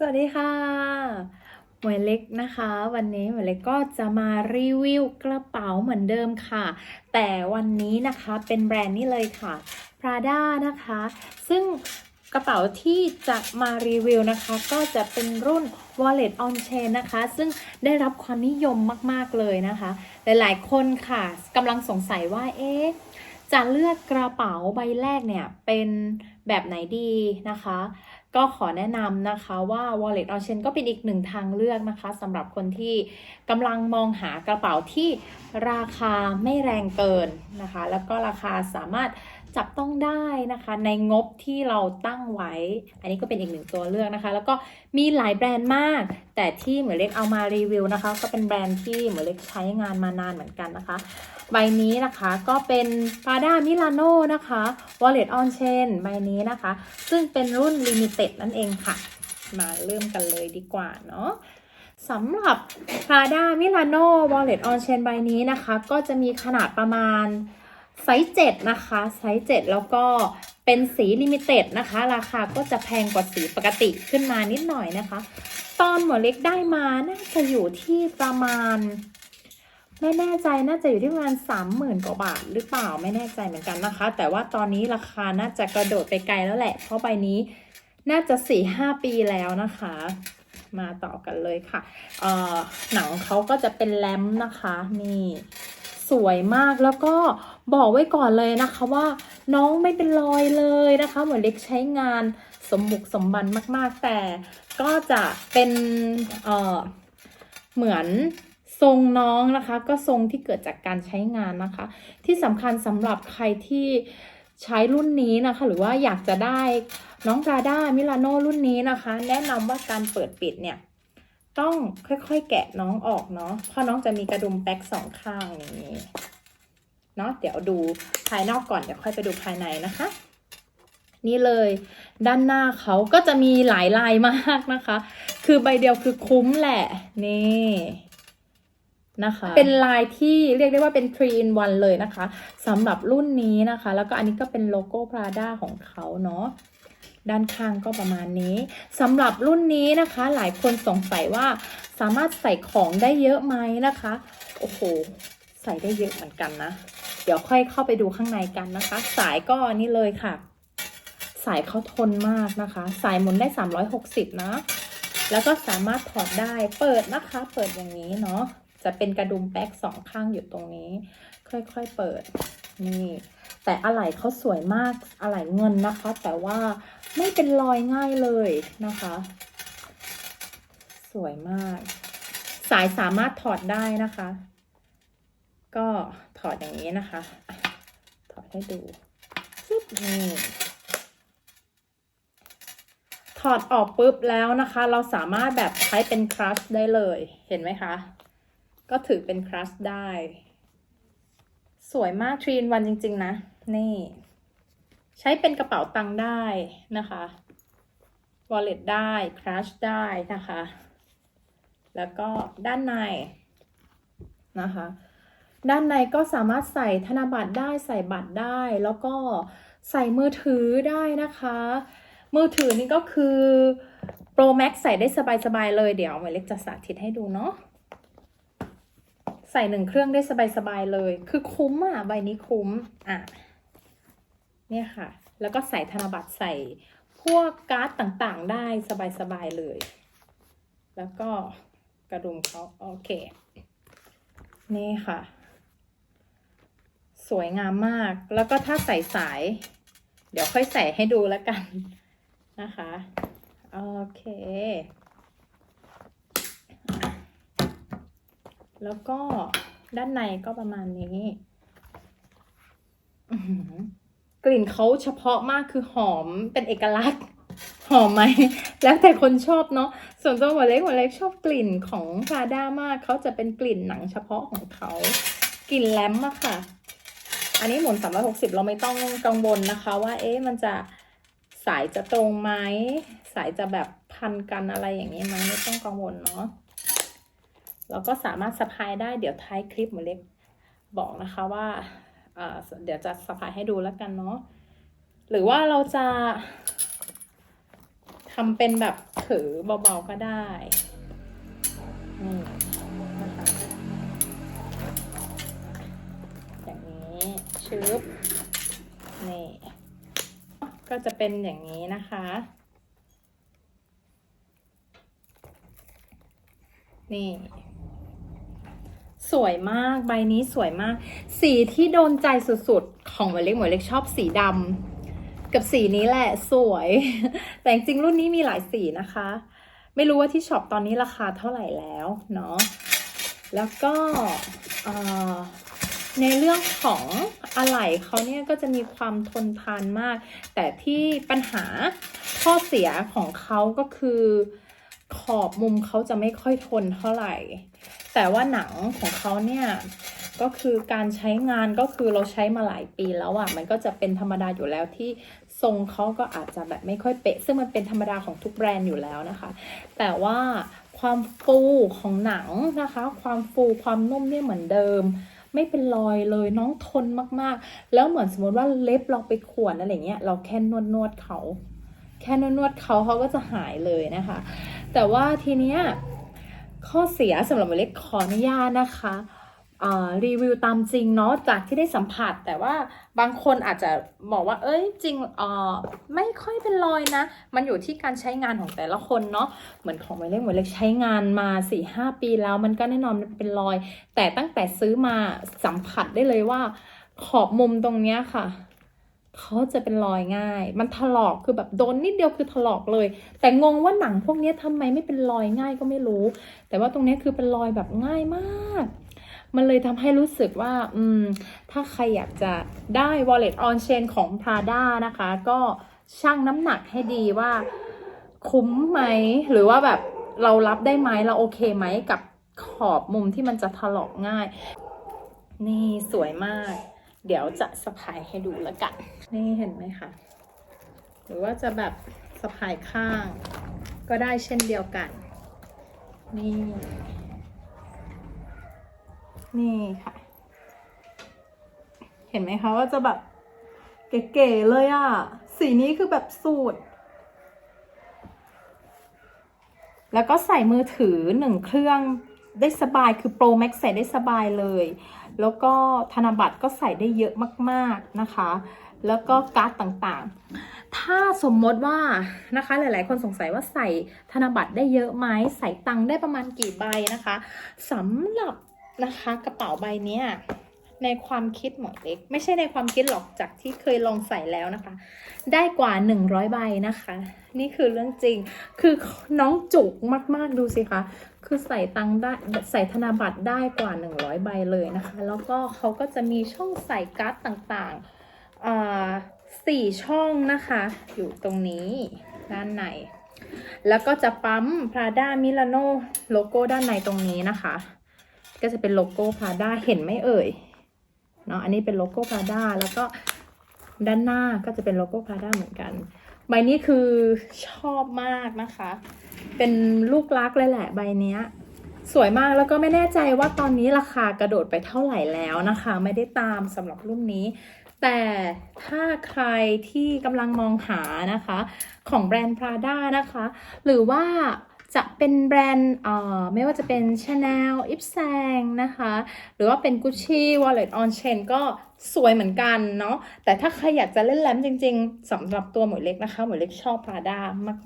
สวัสดีค่ะหมวยเล็กนะคะ วันนี้หมวยเล็กก็จะมารีวิวกระเป๋าเหมือนเดิมค่ะ แต่วันนี้นะคะเป็นแบรนด์นี้เลยค่ะ Prada นะคะ ซึ่งกระเป๋าที่จะมารีวิวนะคะ ก็จะเป็นรุ่น Wallet on Chain นะคะ ซึ่งได้รับความนิยมมาก ๆ เลยนะคะ หลาย ๆ คนค่ะกำลังสงสัยว่าเอ๊ะจะเลือกกระเป๋าใบแรกเนี่ยเป็นแบบไหนดีนะคะ ก็ขอแนะนำนะคะว่า Wallet on Chain ก็เป็นอีกหนึ่งทางเลือกนะคะสำหรับคนที่กำลังมองหากระเป๋าที่ราคาไม่แรงเกินนะคะ แล้วก็ราคาสามารถ จับต้องได้นะคะ ในงบที่เราตั้งไว้ อันนี้ก็เป็นอีกหนึ่งตัวเลือกนะคะ แล้วก็มีหลายแบรนด์มาก แต่ที่เหมือนเล็กเอามารีวิวนะคะ ก็เป็นแบรนด์ที่เหมือนเล็กใช้งานมานานเหมือนกันนะคะ ใบนี้นะคะก็เป็น Prada Milano นะคะ Wallet on Chain ใบนี้นะคะ ซึ่งเป็นรุ่น Limited นั่นเองค่ะ มาเริ่มกันเลยดีกว่าเนาะสำหรับ Prada Milano Wallet on Chain ใบนี้นะคะ ก็จะมีขนาดประมาณ ไซส์7นะคะ ไซส์7แล้วก็เป็นสี Limited นะคะ ราคาก็จะแพงกว่าสีปกติขึ้นมานิดหน่อยนะคะ ตอนหมวเล็กได้มาน่าจะอยู่ที่ประมาณ ไม่แน่ใจน่าจะอยู่ที่ประมาณสามหมื่นกว่าบาทหรือเปล่าไม่แน่ใจเหมือนกันนะคะ แต่ว่าตอนนี้ราคาน่าจะกระโดดไปไกลแล้วแหละ เพราะใบนี้น่าจะสี่ห้าปีแล้วนะคะ มาต่อกันเลยค่ะเออหนังเขาก็จะเป็นแลมนะคะนี่ สวยมากแล้วก็บอกไว้ก่อนเลยนะคะว่าน้องไม่เป็นรอยเลยนะคะเหมือนเล็กใช้งานสมบุกสมบันมากๆ แต่ก็จะเป็นเอ่อเหมือนทรงน้องนะคะ ก็ทรงที่เกิดจากการใช้งานนะคะ ที่สำคัญสำหรับใครที่ใช้รุ่นนี้นะคะ หรือว่าอยากจะได้น้องปราด้ามิลานโนรุ่นนี้นะคะ แนะนำว่าการเปิดปิดเนี่ย ต้องค่อยๆแกะน้องออกเนาะเพราะน้องจะมีกระดุมแบ็กสองข้างอย่างนี้เนาะเดี๋ยวดูภายนอกก่อนเดี๋ยวค่อยไปดูภายในนะคะ นี่เลยด้านหน้าเขาก็จะมีหลายลายมากนะคะ คือใบเดียวคือคุ้มแหละนี่นะคะ เป็นลายที่เรียกได้ว่าเป็น 3 in 1 เลยนะคะสำหรับรุ่นนี้นะคะ แล้วก็อันนี้ก็เป็นโลโก้ Prada ของเขาเนาะ ด้านข้างก็ประมาณนี้สำหรับรุ่นนี้นะคะ หลายคนสงสัยว่าสามารถใส่ของได้เยอะไหมนะคะ โอ้โห ใส่ได้เยอะเหมือนกันนะ เดี๋ยวค่อยเข้าไปดูข้างในกันนะคะ สายก็นี่เลยค่ะ สายเขาทนมากนะคะ สายหมุนได้ 360 นะ แล้วก็สามารถถอดได้เปิดนะคะ เปิดอย่างนี้เนาะจะเป็นกระดุมแป๊กสองข้างอยู่ตรงนี้ ค่อยๆเปิดนี่ แต่อะไหล่เขาสวยมากอะไหล่เงินนะคะ แต่ว่าไม่เป็นรอยง่ายเลยนะคะ สวยมาก สายสามารถถอดได้นะคะ ก็ถอดอย่างนี้นะคะ ถอดให้ดูปึ๊บนี่ถอดออกปุ๊บแล้วนะคะ เราสามารถแบบใช้เป็นครัชได้เลย เห็นไหมคะ ก็ถือเป็นครัชได้ สวยมากทรีนวันจริง ๆ นะ นี่ ใช้เป็นกระเป๋าตังค์ได้นะคะ wallet ได้ครัชได้นะคะ แล้วก็ด้านในนะคะ ด้านในก็สามารถใส่ธนบัตรได้ใส่บัตรได้ แล้วก็ใส่มือถือได้นะคะ มือถือนี่ก็คือ Pro Max ใส่ได้สบาย ๆ เลยเดี๋ยวหมายเล็กจะสาธิตให้ดูเนาะ ใส่หนึ่งเครื่องได้สบายๆเลย คือคุ้มอะ ใบนี้คุ้ม อะ เนี่ยค่ะ แล้วก็ใส่ธนบัตรใส่พวกการ์ดต่างๆ ได้สบายๆเลย แล้วก็กระดุมเขาโอเค นี่ค่ะ สวยงามมาก แล้วก็ถ้าใส่สาย เดี๋ยวค่อยใส่ให้ดูแล้วกันนะคะ โอเค แล้วก็ด้านในก็ประมาณนี้กลิ่นเขาเฉพาะมากคือหอมเป็นเอกลักษณ์ หอมไหม แล้วแต่คนชอบเนาะส่วนตัวหัวเล็กหัวเล็กชอบกลิ่นของพาด้ามากเขาจะเป็นกลิ่นหนังเฉพาะของเขากลิ่นแลมอะค่ะ อันนี้หมุน 360 เราไม่ต้องกังวลนะคะ ว่า เอ๊ะมันจะสายจะตรงไหมสายจะแบบพันกันอะไรอย่างนี้ไหมไม่ต้องกังวลเนาะ เราก็สามารถสะพายได้เดี๋ยวท้ายคลิปหมูเล็กบอกนะคะว่าอ่าเดี๋ยวจะสะพายให้ดูแล้วกันเนาะหรือว่าเราจะทำเป็นแบบถือเบาๆก็ได้นี่นะคะอย่างนี้ชึบนี่ก็จะเป็นอย่างนี้นะคะ นี่ สวยมากใบนี้สวยมาก สีที่โดนใจสุดๆ ของหมวยเล็กหมวยเล็กชอบสีดำกับสีนี้แหละสวย แต่จริงรุ่นนี้มีหลายสีนะคะ ไม่รู้ว่าที่ช็อปตอนนี้ราคาเท่าไหร่แล้วเนาะแล้วก็ในเรื่องของอะไหล่เขาเนี่ยก็จะมีความทนทานมาก แต่ที่ปัญหาข้อเสียของเขาก็คือขอบมุมเขาจะไม่ค่อยทนเท่าไหร่ แต่ว่าหนังของเขาเนี่ยก็คือการใช้งานก็คือเราใช้มาหลายปีแล้วอะ่ะมันก็จะเป็นธรรมดาอยู่แล้วที่ทรงเขาก็อาจจะแบบไม่ค่อยเป๊ะ ซึ่งมันเป็นธรรมดาของทุกแบรนด์อยู่แล้วนะคะ แต่ว่าความฟูของหนังนะคะ ความฟูความนุ่มเนี่ยเหมือนเดิม ไม่เป็นรอยเลยน้องทนมากๆ แล้วเหมือนสมมติว่าเล็บเราไปข่วนอะไรเงี้ยเราแค่นวดนวดเขา แค่นวดนวดเขาเขาก็จะหายเลยนะคะ แต่ว่าทีเนี้ย ข้อเสียสำหรับหมายเล็กขออนุญาตนะคะรีวิวตามจริงเนาะจากที่ได้สัมผัส แต่ว่าบางคนอาจจะบอกว่า เอ้ยจริงเออไม่ค่อยเป็นรอยนะ มันอยู่ที่การใช้งานของแต่ละคนเนาะเหมือนของหมายเล็กหมายเล็กใช้งานมา4ี่หปีแล้ว มันก็แน่นอนมันเป็นรอย แต่ตั้งแต่ซื้อมาสัมผัสได้เลยว่า ขอบมุมตรงเนี้ยค่ะ เขาจะเป็นรอยง่าย มันถลอกคือแบบโดนนิดเดียวคือถลอกเลย แต่งงว่าหนังพวกนี้ยทำไมไม่เป็นรอยง่ายก็ไม่รู้ แต่ว่าตรงนี้คือเป็นรอยแบบง่ายมาก มันเลยทำให้รู้สึกว่า อืม ถ้าใครอยากจะได้ wallet on chain ของ Prada นะคะ ก็ชั่งน้ำหนักให้ดีว่า คุ้มไหม หรือว่าแบบเรารับได้ไหมเราโอเคไหมกับขอบมุมที่มันจะถลอกง่าย นี่สวยมาก เดี๋ยวจะสะพายให้ดูแล้วกัน นี่เห็นไหมคะ หรือว่าจะแบบสะพายข้าง ก็ได้เช่นเดียวกัน นี่ นี่ค่ะ เห็นไหมคะว่าจะแบบเก๋ๆเลยอะ่ะ สีนี้คือแบบสูตร แล้วก็ใส่มือถือหนึ่งเครื่องได้สบายคือ Pro Max ใส่ได้สบายเลย แล้วก็ธนบัตรก็ใส่ได้เยอะมาก ๆนะคะ แล้วก็การ์ดต่างๆ ถ้าสมมติว่านะคะหลาย ๆ คนสงสัยว่าใส่ธนบัตรได้เยอะไหมใส่ตังค์ได้ประมาณกี่ใบนะคะสำหรับนะคะกระเป๋าใบเนี้ยในความคิดหมอเล็ก ไม่ใช่ในความคิดหรอกจากที่เคยลองใส่แล้วนะคะ ได้กว่า 100 ใบนะคะ นี่คือเรื่องจริง คือน้องจุกมาก ๆ ดูสิคะ คือใส่ตังได้ใส่ธนบัตรได้กว่า 100 ใบเลยนะคะ แล้วก็เขาก็จะมีช่องใส่การ์ดต่างๆอ่าสี่ช่องนะคะ อยู่ตรงนี้ด้านใน แล้วก็จะปั๊ม Prada Milano โลโก้ด้านในตรงนี้นะคะ ก็จะเป็นโลโก้ Prada เห็นไหมเอ่ยเนาะอันนี้เป็นโลโก้ Prada แล้วก็ด้านหน้าก็จะเป็นโลโก้ Prada เหมือนกัน ใบนี้คือชอบมากนะคะ เป็นลูกรักเลยแหละใบนี้สวยมากแล้วก็ไม่แน่ใจว่าตอนนี้ราคากระโดดไปเท่าไหร่แล้วนะคะ ไม่ได้ตามสำหรับรุ่นนี้ แต่ถ้าใครที่กำลังมองหานะคะ ของแบรนด์ Prada นะคะ หรือว่า จะเป็นแบรนด์เอ่อไม่ว่าจะเป็น Chanel, i p s a n นะคะ หรือว่าเป็น Gucci Wallet on Chain ก็สวยเหมือนกันเนาะแต่ถ้าใครอยากจะเล่นแรมจริงๆสำหรับตัวหมวยเล็กนะคะหมวยเล็กชอบ Prada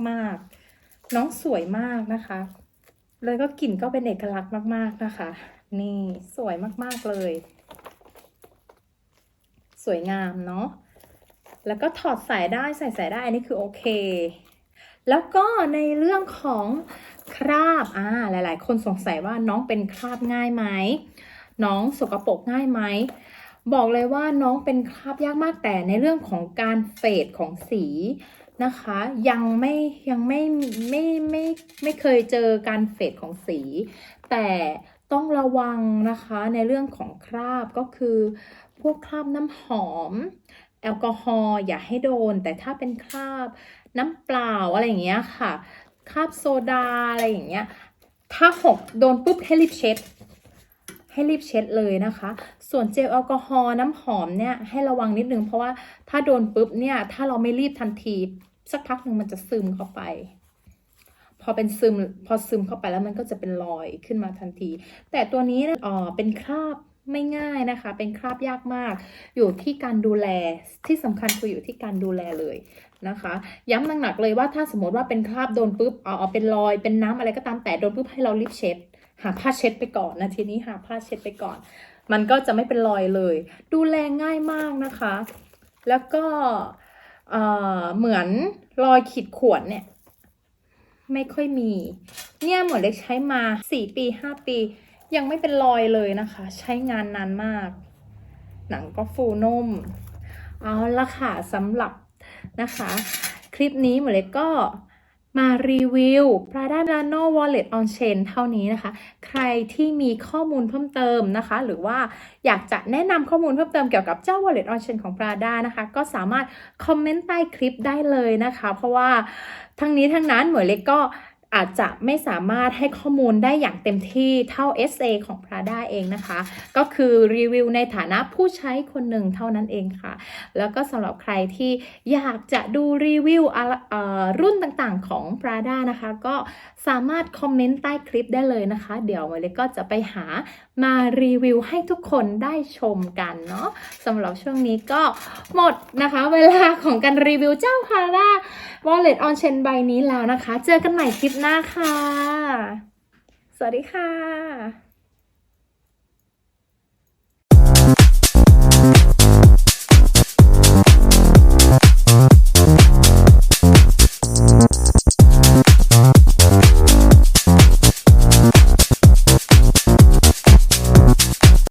มากๆ น้องสวยมากนะคะเลยก็กลิ่นก็เป็นเอกลักษณ์มากๆนะคะ นี่สวยมากๆเลย สวยงามเนาะแล้วก็ถอดสายได้ใส่สายได้อันนี้คือโอเค แล้วก็ในเรื่องของคราบอ่าหลาย ๆ คนสงสัยว่าน้องเป็นคราบง่ายไหมน้องสกปรกง่ายไหมบอกเลยว่าน้องเป็นคราบยากมากแต่ในเรื่องของการเฟดของสีนะคะ ยังไม่ยังไม่ไม่ไม่ไม่เคยเจอการเฟดของสี แต่ต้องระวังนะคะในเรื่องของคราบก็คือ พวกคราบน้ำหอม แอลกอฮอล์อย่าให้โดน แต่ถ้าเป็นคราบ น้ำเปล่าอะไรอย่างเงี้ยค่ะคราบโซดาอะไรอย่างเงี้ย ถ้าหกโดนปุ๊บให้รีบเช็ด ให้รีบเช็ดเลยนะคะ ส่วนเจลแอลกอฮอล์น้ำหอมเนี่ยให้ระวังนิดนึงเพราะว่าถ้าโดนปุ๊บเนี่ยถ้าเราไม่รีบทันที สักพักหนึ่งมันจะซึมเข้าไปพอเป็นซึมพอซึมเข้าไปแล้วมันก็จะเป็นรอยขึ้นมาทันที แต่ตัวนี้อ่อเป็นคราบ ไม่ง่ายนะคะ เป็นคราบยากมาก อยู่ที่การดูแลที่สำคัญคืออยู่ที่การดูแลเลยนะคะ ย้ำหนักๆเลยว่าถ้าสมมติว่าเป็นคราบโดนปุ๊บเอาเอาเป็นรอยเป็นน้ำอะไรก็ตามแต่โดนปุ๊บให้เรารีบเช็ด หาผ้าเช็ดไปก่อนนะทีนี้หาผ้าเช็ดไปก่อน มันก็จะไม่เป็นรอยเลย ดูแลง่ายมากนะคะ แล้วก็เออเหมือนรอยขีดข่วนเนี่ย ไม่ค่อยมี เนี่ยเหมือนเล็กใช้มาสี่ปีห้าปี ยังไม่เป็นรอยเลยนะคะ ใช้งานนานมาก หนังก็ฟูนุ่ม เอาละค่ะสำหรับนะคะ คลิปนี้เหมอเล็กก็มารีวิว Prada Milano Wallet on Chain เท่านี้นะคะ ใครที่มีข้อมูลเพิ่มเติมนะคะ หรือว่าอยากจะแนะนำข้อมูลเพิ่มเติมเกี่ยวกับเจ้า Wallet on Chain ของ Prada นะคะ ก็สามารถคอมเมนต์ใต้คลิปได้เลยนะคะ เพราะว่าทั้งนี้ทั้งนั้นเหมอเล็กก็ อาจจะไม่สามารถให้ข้อมูลได้อย่างเต็มที่เท่า SA ของ Prada เองนะคะ ก็คือรีวิวในฐานะผู้ใช้คนหนึ่งเท่านั้นเองค่ะ แล้วก็สำหรับใครที่อยากจะดูรีวิวรุ่นต่างๆของ Prada นะคะ ก็ สามารถคอมเมนต์ใต้คลิปได้เลยนะคะ เดี๋ยวมาเลยก็จะไปหามารีวิวให้ทุกคนได้ชมกันเนาะสำหรับช่วงนี้ก็หมดนะคะ เวลาของการรีวิวเจ้าคาร่าวอลเล็ตออนเชนใบนี้แล้วนะคะ เจอกันใหม่คลิปหน้าค่ะ สวัสดีค่ะ